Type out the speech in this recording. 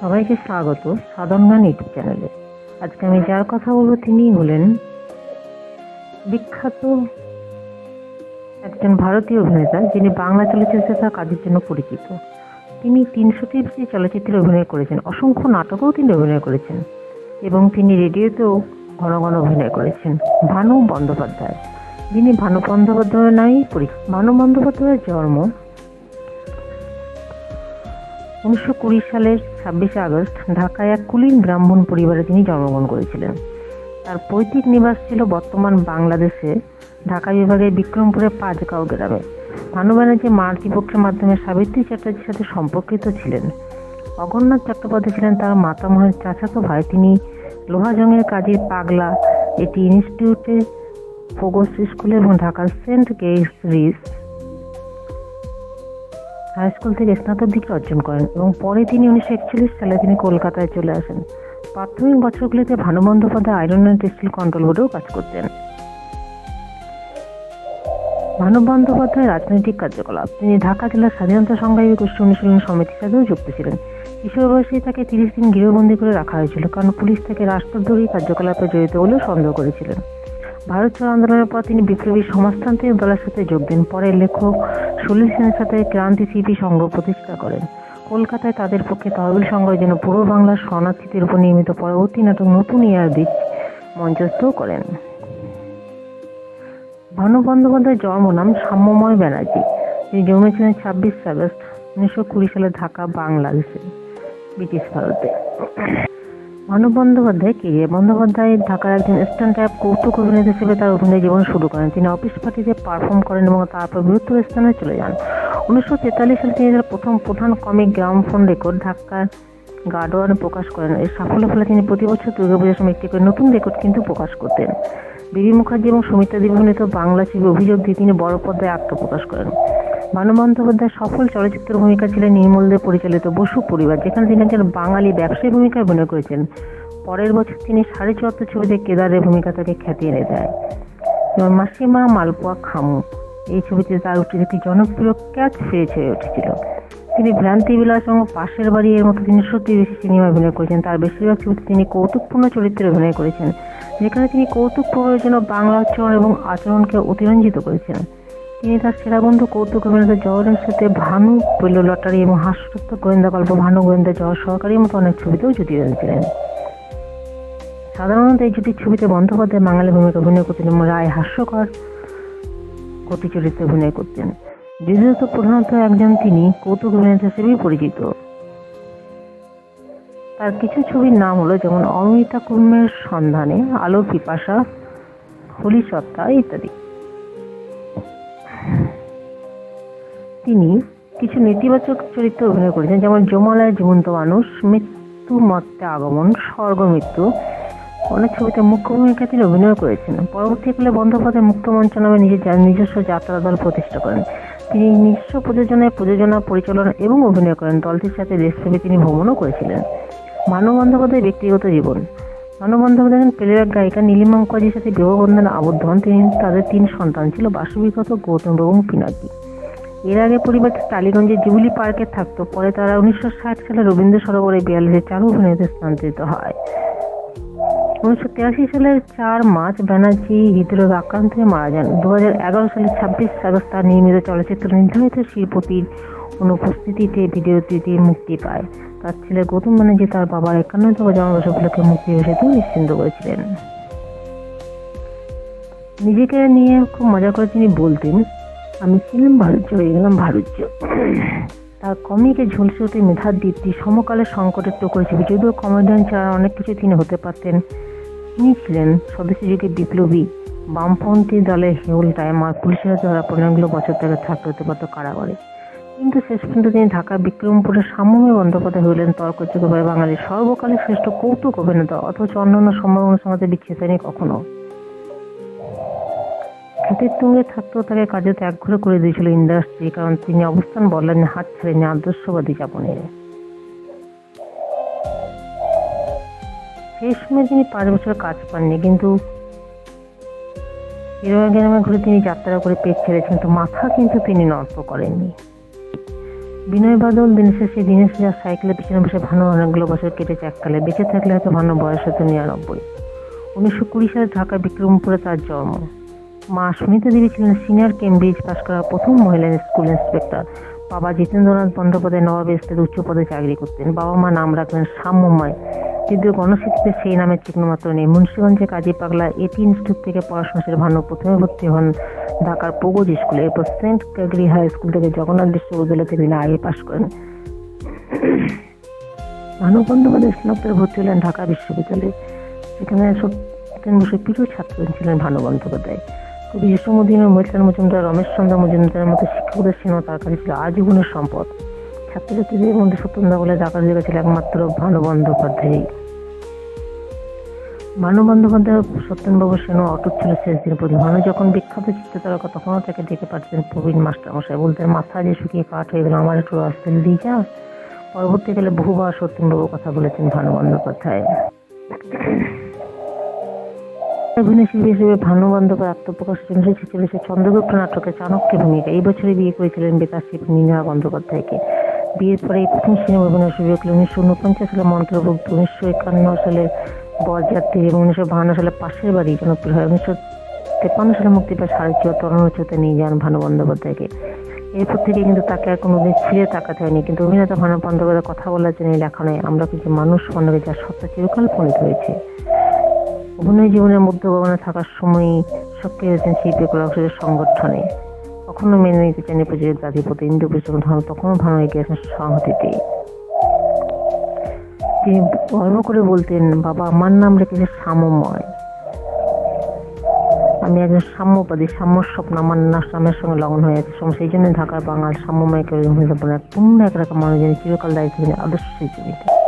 সবাইকে স্বাগত সাধারণ গান ইউটিউব চ্যানেলে। আজকে আমি যার কথা বলব তিনিই হলেন বিখ্যাত একজন ভারতীয় অভিনেতা, যিনি বাংলা চলচ্চিত্রে তার কাজের জন্য পরিচিত। তিনি তিনশোটির বেশি চলচ্চিত্রে অভিনয় করেছেন, অসংখ্য নাটকেও তিনি অভিনয় করেছেন এবং তিনি রেডিওতেও ঘন ঘন অভিনয় করেছেন। ভানু বন্দ্যোপাধ্যায়। যিনি ভানু বন্দ্যোপাধ্যায়ের নামেই পরিচিত ভানু বন্দ্যোপাধ্যায়ের জন্ম উনিশশো কুড়ি সালের ছাব্বিশে আগস্ট ঢাকায় এক কুলীন ব্রাহ্মণ পরিবারে তিনি জন্মগ্রহণ করেছিলেন। তার পৈতৃক নিবাস ছিল বর্তমান বাংলাদেশে, ঢাকা বিভাগের বিক্রমপুরের পাঁচগাঁও গ্রামে। ভানু ব্যানার্জি মাতৃপক্ষের মাধ্যমে সাবিত্রী চ্যাটার্জির সাথে সম্পর্কিত ছিলেন। অগরনাথ চট্টোপাধ্যায় ছিলেন তার মাতামহের চাচাতো ভাই। তিনি লোহাজংয়ের কাজী পাগলা। এটি ইনস্টিটিউটে ফোগস স্কুলে এবং ঢাকার সেন্ট গেইসরিস হাই স্কুল থেকে স্নাতক ডিগ্রি অর্জন করেন এবং পরে তিনি উনিশশো একচল্লিশ সালে তিনি কলকাতায় চলে আসেন। প্রাথমিক বছরগুলিতে Bhanu Bandyopadhyay iron and textile control বোর্ডেও কাজ করতেন। ভানু বন্দ্যোপাধ্যায় রাজনৈতিক কার্যকলাপ। তিনি ঢাকা জেলার স্বাধীনতা সংগ্রামী গোষ্ঠী অনুশীলন সমিতির সাথেও যুক্ত ছিলেন। কিশোর বয়সে তাকে তিরিশ দিন গৃহবন্দী করে রাখা হয়েছিল, কারণ পুলিশ তাকে রাষ্ট্রদ্রোহী কার্যকলাপে জড়িত বলেও সন্দেহ করেছিলেন। ভারত ছাড়ো আন্দোলনের পর তিনি বিপ্লবী সমাজতান্ত্রিক দলের সাথে যোগ দেন। পরে লেখক সলিল সেনের সাথে ক্রান্তি শিল্পী সংঘ প্রতিষ্ঠা করেন। কলকাতায় তাদের পক্ষে তহবিল সংগ্রহের জন্য পূর্ব বাংলার শরণার্থীদের উপর নির্মিত পরবর্তী নাটক নতুন ইয়ার বীজ মঞ্চস্থও করেন। ভানু বন্দ্যোপাধ্যায়ের জন্ম নাম সাম্যময় ব্যানার্জি। তিনি জন্মেছিলেন ছাব্বিশ আগস্ট উনিশশো কুড়ি সালে ঢাকা, বাংলাদেশে, ব্রিটিশ ভারতে। মানব বন্দ্যোপাধ্যায় কেরিয়ার বন্দ্যোপাধ্যায় ঢাকার একজন স্ট্যান্ড আপ কৌতুক অভিনেতা হিসেবে তার অভিনয় জীবন শুরু করেন। তিনি অফিস পার্টিতে পারফর্ম করেন এবং তারপর বৃহত্তর স্থানে চলে যান। উনিশশো তেতাল্লিশ সালে তিনি তার প্রথম প্রধান কমিক গ্রামফোন রেকর্ড ঢাকার গার্ডওয়ানে প্রকাশ করেন। এর সাফল্যের ফলে তিনি প্রতি বছর দুর্গাপূজার সময় একটি করে নতুন রেকর্ড কিন্তু প্রকাশ করতেন। বিবি মুখার্জি এবং সুমিত্রা দেবী অভিনীত বাংলা ছবি অভিযোগ দিয়ে তিনি বড় পর্দায় আত্মপ্রকাশ করেন। ভানু সফল চলচ্চিত্র ভূমিকা ছিলেন নির্মল দে পরিচালিত বসু পরিবার, যেখানে তিনি একজন বাঙালি ব্যবসায়ী ভূমিকায় অভিনয় করেছেন। পরের বছর তিনি সাড়ে চুয়াত্তর ছবিতে কেদারের ভূমিকা তাকে খ্যাতি এনে দেয়। যেমন মাসিমা মালপোয়া খামু, এই ছবিতে তার উঠে একটি জনপ্রিয় ক্যাচ ফ্রেজ হয়ে উঠেছিল। তিনি ভ্রান্তি বিলাস এবং পাশের বাড়ি এর মতো তিনি সত্যি বেশি সিনেমা অভিনয় করেছেন। তার বেশিরভাগ ছবিতে তিনি কৌতুকপূর্ণ চরিত্রে অভিনয় করেছেন, যেখানে তিনি কৌতুক প্রভাবের জন্য বাংলা উচ্চারণ এবং আচরণকে অতিরঞ্জিত করেছেন। তিনি তার সেরা বন্ধু, কৌতুক অভিনেতা জহরের সাথে ভানু পেল লটারি এবং হাস্যরত্ব গোয়েন্দা গল্প। ভানু গোয়েন্দা জহর সহকারীর মতো অনেক ছবিতেও জুটি রয়েছিলেন। সাধারণত এই জুটির ছবিতে বন্দ্যোপাধ্যায় বাঙালি ভূমিকা অভিনয় করতেন এবং রায় হাস্যকর গতি চরিত্রে অভিনয় করতেন। দ্বিতীয়ত প্রধানত একজন তিনি, কৌতুক অভিনেতা হিসেবেই পরিচিত। তার কিছু ছবির নাম হলো যেমন অমিতা কুর্মের সন্ধানে, আলো পিপাসা, হোলি সত্তা ইত্যাদি। তিনি কিছু নেতিবাচক চরিত্রে অভিনয় করেছেন, যেমন জমালয় জীবন্ত মানুষ, মৃত্যু মর্তে আগমন, স্বর্গ মৃত্যু। অনেক ছবিতে মুখ্য ভূমিকা তিনি অভিনয় করেছেন। পরবর্তীকালে বন্দ্যোপাধ্যায় মুক্তমঞ্চ নামে নিজের নিজস্ব যাত্রা দল প্রতিষ্ঠা করেন। তিনি নিজস্ব প্রযোজনায় প্রযোজনা, পরিচালনা এবং অভিনয় করেন। দলটির সাথে দেশব্যাপী তিনি ভ্রমণও করেছিলেন। মানব বন্দ্যোপাধ্যায়ের ব্যক্তিগত জীবন। মানব বন্দ্যোপাধ্যায় প্লেব্যাক গায়িকা নীলিমা সাথে বিবাহবন্ধনে আবদ্ধ হন। তিনি তাদের তিন সন্তান ছিল বাসবিগত গৌতম এবং পিনাকি। এর আগে পরিবারটি টালিগঞ্জের জুবিলি পার্কে থাকতো। পরে তারা উনিশশো ষাট সালে রবীন্দ্র সরোবরে বিয়াল্লিশে চারু অভিনয়তে স্থানান্তরিত হয়। উনিশশো তিরাশি সালের চার মার্চ ব্যানার্জি হৃদরোগ আক্রান্ত হয়ে মারা যান। দু হাজার এগারো সালের ছাব্বিশ আগস্ট তার নির্মিত চলচ্চিত্র নির্ধারিত শিল্পটির অনুপস্থিতিতে ভিডিওটিতে মুক্তি পায়। তার ছেলে গৌতম ব্যানার্জি তার বাবার একান্নতম জন্মবর্ষ উপলক্ষে মুক্তি ঘোষিত নিশ্চিন্ত করেছিলেন। নিজেকে নিয়ে খুব মজা করে তিনি বলতেন আমি ছিলাম ভারুজ্য হয়ে গেলাম ভারুজ্য তার কমিকে ঝলসে ওঠে মেধার দীপ্তি, সমকালের সংকটের টুকরো ছবি যদিও কমেডিয়ান ছাড়া অনেক কিছু তিনি হতে পারতেন। তিনি ছিলেন যুগের বিপ্লবী। বামপন্থী দলের হেউল, টাইমার, পুলিশের ধরা পনেরোগুলো বছর থেকে থাকতে হতে পারত কারাগারে। কিন্তু শেষ পর্যন্ত তিনি ঢাকা বিক্রমপুরের সাম্যমী বন্দ্যোপাধ্যায় হলেন তর্কযোগ্যভাবে বাঙালির সর্বকালের শ্রেষ্ঠ কৌতুক অভিনেতা, অথচ অন্যান্য সম্ভাবনার সমাজে বিচ্ছেদ হয়নি কখনো খ্যাতির তুঙ্গে ছাত্র তাকে কাজে ত্যাগ ঘুরে করে দিয়েছিল ইন্ডাস্ট্রি কারণ তিনি অবস্থান বললেন, হাত ছেড়ে ছেড়েনি আদর্শবাদী যাপনের সেই সময় তিনি পাঁচ বছর কাজ পাননি, কিন্তু গ্রামে গ্রামে ঘুরে তিনি যাত্রা করে পেট ছেড়েছেন, তো মাথা কিন্তু তিনি নত করেননি। বিনয় বাদল দিনেশের সেই দিনেশ যা সাইকেলের পিছনে বসে ভানু অনেকগুলো বছর কেটেছে এককালে বেঁচে থাকলে হয়তো ভানু বয়স হতো নিরানব্বই। উনিশশো কুড়ি সালে ঢাকা বিক্রমপুরে তার জন্ম। মা সুনীতা দেবী ছিলেন সিনিয়র কেমব্রিজ পাশ করা প্রথম মহিলা স্কুল ইন্সপেক্টর। বাবা জিতেন্দ্রনাথ বন্দ্যোপাধ্যায় নবাব স্তরে উচ্চ পদে চাকরি করতেন। বাবা মা নাম রাখলেন সাম্যময়। যদিও গণশিক্ষিতে সেই নামের চিহ্নমাত্র নেই। মুন্সিগঞ্জে কাজী পাগলা এটি ইনস্টিটিউট থেকে পড়াশোনা সেরে ভানু প্রথমে ভর্তি হন ঢাকার পগজ স্কুলে। এরপর সেন্ট ক্যাগরি হাই স্কুল থেকে জগন্নাথ বিশ্ববিদ্যালয় থেকে তিনি আগে পাশ করেন। ভানু বন্দ্যোপাধ্যায় স্নাতকে ভর্তি হলেন ঢাকা বিশ্ববিদ্যালয়ে। সেখানে সত্যেন বসে প্রিয় ছাত্র ছিলেন ভানু বন্দ্যোপাধ্যায়। কবি যশোমুদ্দিন ও মৈত্রান মজুমদার রমেশ চন্দ্র মজুমদারের মতো শিক্ষকদের স্নেহ তার কাছে ছিল আজীবনের সম্পদ। ছাত্রছাত্রীদের মধ্যে সত্যন্দা বলে ডাকার জায়গা ছিল একমাত্র ভানু বন্দ্যোপাধ্যায় ভানু বন্দ্যোপাধ্যায় সত্যেনবাবু সেনও অটুট ছিল শেষ দিন পর্যন্ত ভানু যখন বিখ্যাত চিত্র চিত্রতারকা, তখনও তাকে ডেকে পাঠাতেন প্রবীণ মাস্টারমশাই। বলতেন, মাথা যে শুকিয়ে কাঠ হয়ে গেল আমার একটু রস তেল দিয়ে যা পরবর্তীকালে বহুবার সত্যেনবাবু কথা বলেছেন ভানু বন্দ্যোপাধ্যায় অভিনয় শিল্পী হিসেবে ভানু বন্দ্যোপাধ্যায় আত্মপ্রকাশ উনিশশো ছেচল্লিশে চন্দ্রগুপ্ত নাটকে চাণক্য ভূমিকা। এই বছরে বিয়ে করেছিলেন বেতার শিল্পী নীনা বন্দ্যোপাধ্যায়কে। বিয়ের পরে এই প্রথম সিনেমা অভিনয় সুযোগ হলো উনিশশো উনপঞ্চাশ সালে মন্ত্রভুক্ত উনিশশো একান্ন সালে বরযাত্রী এবং উনিশশো বাহান্ন সালে পাশের বাড়ি জনপ্রিয় হয়। উনিশশো তেপান্ন সালে মুক্তি পায় সাড়ে চুয়াত্তর অনুচ্ছেদে নিয়ে যান ভানু বন্দ্যোপাধ্যায়কে। এরপর থেকে কিন্তু তাকে আর কোনোদিন ছিঁড়ে তাকাতে হয়নি। কিন্তু অভিনেতা ভানু বন্দ্যোপাধ্যায় কথা বলার জন্য লেখা নয় আমরা কিন্তু মানুষ মনে যার সত্তা চিরকাল পরিণত হয়েছে। অভিনয় জীবনের মধ্য ভবনে থাকার সময়ই সক্রিয় হয়েছেন শিল্পী কলাকুশলের সংগঠনে। কখনো মেনে নিতে চাননি প্রযোজক জাতিপতি ইন্দু পুস্তক ধর্ম তখনও ভালো গিয়েছেন সংহতিতে। তিনি গর্ব করে বলতেন, বাবা, আমার নাম রেখেছে সাম্যময়। আমি একজন সাম্যবাদী সাম্য স্বপ্ন আমার নামের সঙ্গে লগন হয়ে আছে। সেই জন্য ঢাকার বাঙাল সাম্যময়কে অভিহিত বলে পূর্ণ এক রকম মানুষ চিরকাল দায়িত্ব আদর্শ শিল্পী।